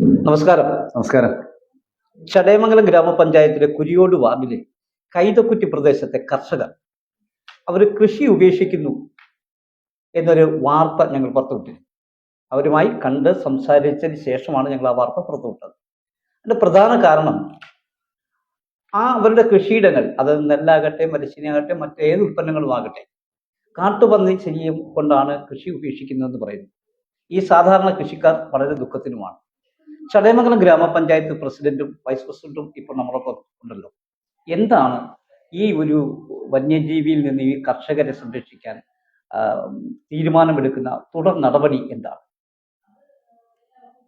നമസ്കാരം. നമസ്കാരം. ചടയമംഗലം ഗ്രാമപഞ്ചായത്തിലെ കുരിയോട് വാർഡിലെ കൈതക്കുറ്റി പ്രദേശത്തെ കർഷകർ അവർ കൃഷി ഉപേക്ഷിക്കുന്നു എന്നൊരു വാർത്ത ഞങ്ങൾ പുറത്തുവിട്ടു. അവരുമായി കണ്ട് സംസാരിച്ചതിന് ശേഷമാണ് ഞങ്ങൾ ആ വാർത്ത പുറത്തുവിട്ടത്. അതിന്റെ പ്രധാന കാരണം ആ അവരുടെ കൃഷിയിടങ്ങൾ അത് നെല്ലാകട്ടെ മരച്ചീനിയാകട്ടെ മറ്റേത് ഉൽപ്പന്നങ്ങളും ആകട്ടെ കാട്ടുപന്നി ശല്യം കൊണ്ടാണ് കൃഷി ഉപേക്ഷിക്കുന്നതെന്ന് പറയുന്നു. ഈ സാധാരണ കൃഷിക്കാർ വളരെ ദുഃഖത്തിനുമാണ്. ചടയമംഗലം ഗ്രാമപഞ്ചായത്ത് പ്രസിഡന്റും വൈസ് പ്രസിഡന്റും ഇപ്പോൾ നമ്മളൊപ്പം ഉണ്ടല്ലോ. എന്താണ് ഈ ഒരു വന്യജീവിയിൽ നിന്ന് ഈ കർഷകരെ സംരക്ഷിക്കാൻ തീരുമാനമെടുക്കുന്ന തുടർ നടപടി എന്താണ്?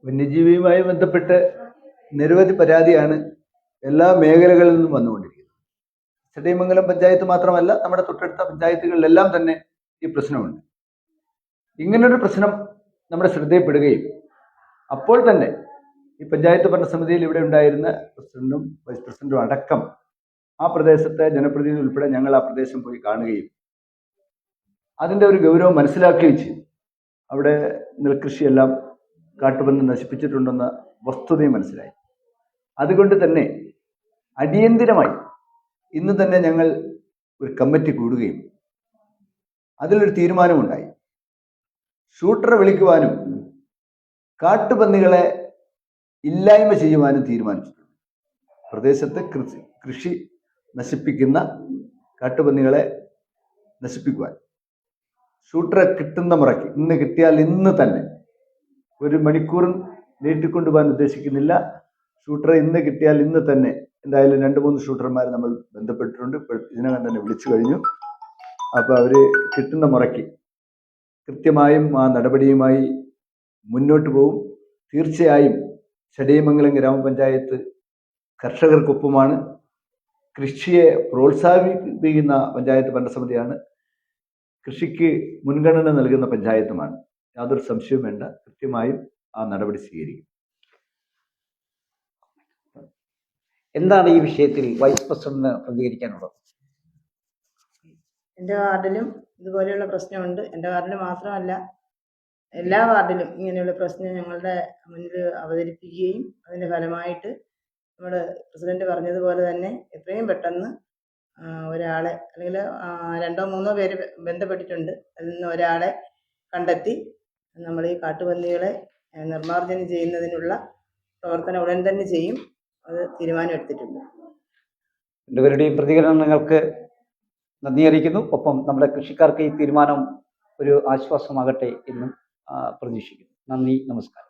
വന്യജീവിയുമായി ബന്ധപ്പെട്ട് നിരവധി പരാതിയാണ് എല്ലാ മേഖലകളിൽ നിന്നും വന്നുകൊണ്ടിരിക്കുന്നത്. ചടയമംഗലം പഞ്ചായത്ത് മാത്രമല്ല നമ്മുടെ തൊട്ടടുത്ത പഞ്ചായത്തുകളിലെല്ലാം തന്നെ ഈ പ്രശ്നമുണ്ട്. ഇങ്ങനൊരു പ്രശ്നം നമ്മുടെ ശ്രദ്ധയിൽപ്പെടുകയും അപ്പോൾ തന്നെ ഈ പഞ്ചായത്ത് ഭരണസമിതിയിൽ ഇവിടെ ഉണ്ടായിരുന്ന പ്രസിഡന്റും വൈസ് പ്രസിഡന്റും അടക്കം ആ പ്രദേശത്തെ ജനപ്രതിനിധി ഉൾപ്പെടെ ഞങ്ങൾ ആ പ്രദേശം പോയി കാണുകയും അതിന്റെ ഒരു ഗൗരവം മനസ്സിലാക്കുകയും ചെയ്തു. അവിടെ നെൽകൃഷിയെല്ലാം കാട്ടുപന്നി നശിപ്പിച്ചിട്ടുണ്ടെന്ന വസ്തുതയും മനസ്സിലായി. അതുകൊണ്ട് തന്നെ അടിയന്തിരമായി ഇന്ന് തന്നെ ഞങ്ങൾ ഒരു കമ്മിറ്റി കൂടുകയും അതിലൊരു തീരുമാനമുണ്ടായി. ഷൂട്ടറെ വിളിക്കുവാനും കാട്ടുപന്നികളെ ഇല്ലായ്മ ചെയ്യുവാനും തീരുമാനിച്ചിട്ടുണ്ട്. പ്രദേശത്ത് കൃഷി കൃഷി നശിപ്പിക്കുന്ന കാട്ടുപന്നികളെ നശിപ്പിക്കുവാൻ. ഷൂട്ടറെ കിട്ടുന്ന മുറയ്ക്ക് ഇന്ന് കിട്ടിയാൽ ഇന്ന് തന്നെ ഒരു മണിക്കൂർ നീട്ടിക്കൊണ്ടുപോകാൻ ഉദ്ദേശിക്കുന്നില്ല. ഷൂട്ടറെ ഇന്ന് കിട്ടിയാൽ ഇന്ന് തന്നെ എന്തായാലും രണ്ട് മൂന്ന് ഷൂട്ടർമാർ നമ്മൾ ബന്ധപ്പെട്ടിട്ടുണ്ട്. ഇതിനകം തന്നെ വിളിച്ചു കഴിഞ്ഞു. അപ്പോൾ അവർ കിട്ടുന്ന മുറയ്ക്ക് കൃത്യമായും ആ നടപടിയുമായി മുന്നോട്ട് പോകും തീർച്ചയായും ചടയമംഗലം ഗ്രാമപഞ്ചായത്ത് കർഷകർക്കൊപ്പമാണ്. കൃഷിയെ പ്രോത്സാഹിപ്പിക്കുന്ന പഞ്ചായത്ത് ഭരണസമിതിയാണ്. കൃഷിക്ക് മുൻഗണന നൽകുന്ന പഞ്ചായത്തുമാണ്. യാതൊരു സംശയവും വേണ്ട. കൃത്യമായും ആ നടപടി സ്വീകരിക്കും. എന്താണ് ഈ വിഷയത്തിൽ വൈസ് പ്രസിഡന്റിന് പ്രതികരിക്കാനുള്ളത്? എന്റെ വാർഡിലും ഇതുപോലെയുള്ള പ്രശ്നമുണ്ട്. എന്റെ വാർഡിൽ മാത്രമല്ല എല്ലാ വാർഡിലും ഇങ്ങനെയുള്ള പ്രശ്നം ഞങ്ങളുടെ മുന്നിൽ അവതരിപ്പിക്കുകയും അതിന്റെ ഫലമായിട്ട് നമ്മുടെ പ്രസിഡന്റ് പറഞ്ഞതുപോലെ തന്നെ എത്രയും പെട്ടെന്ന് ഒരാളെ അല്ലെങ്കിൽ രണ്ടോ മൂന്നോ പേര് ബന്ധപ്പെട്ടിട്ടുണ്ട്. അതിൽ നിന്ന് ഒരാളെ കണ്ടെത്തി നമ്മൾ ഈ കാട്ടുപന്നികളെ നിർമ്മാർജനം ചെയ്യുന്നതിനുള്ള പ്രവർത്തനം ഉടൻ തന്നെ ചെയ്യും. അത് തീരുമാനമെടുത്തിട്ടുണ്ട്. രണ്ടുപേരുടെയും പ്രതികരണങ്ങൾക്ക് നന്ദി അറിയിക്കുന്നു. ഒപ്പം നമ്മുടെ കൃഷിക്കാർക്ക് ഈ തീരുമാനം ഒരു ആശ്വാസമാകട്ടെ എന്നും പ്രതീക്ഷിക്കുന്നു. നന്ദി നമസ്കാരം.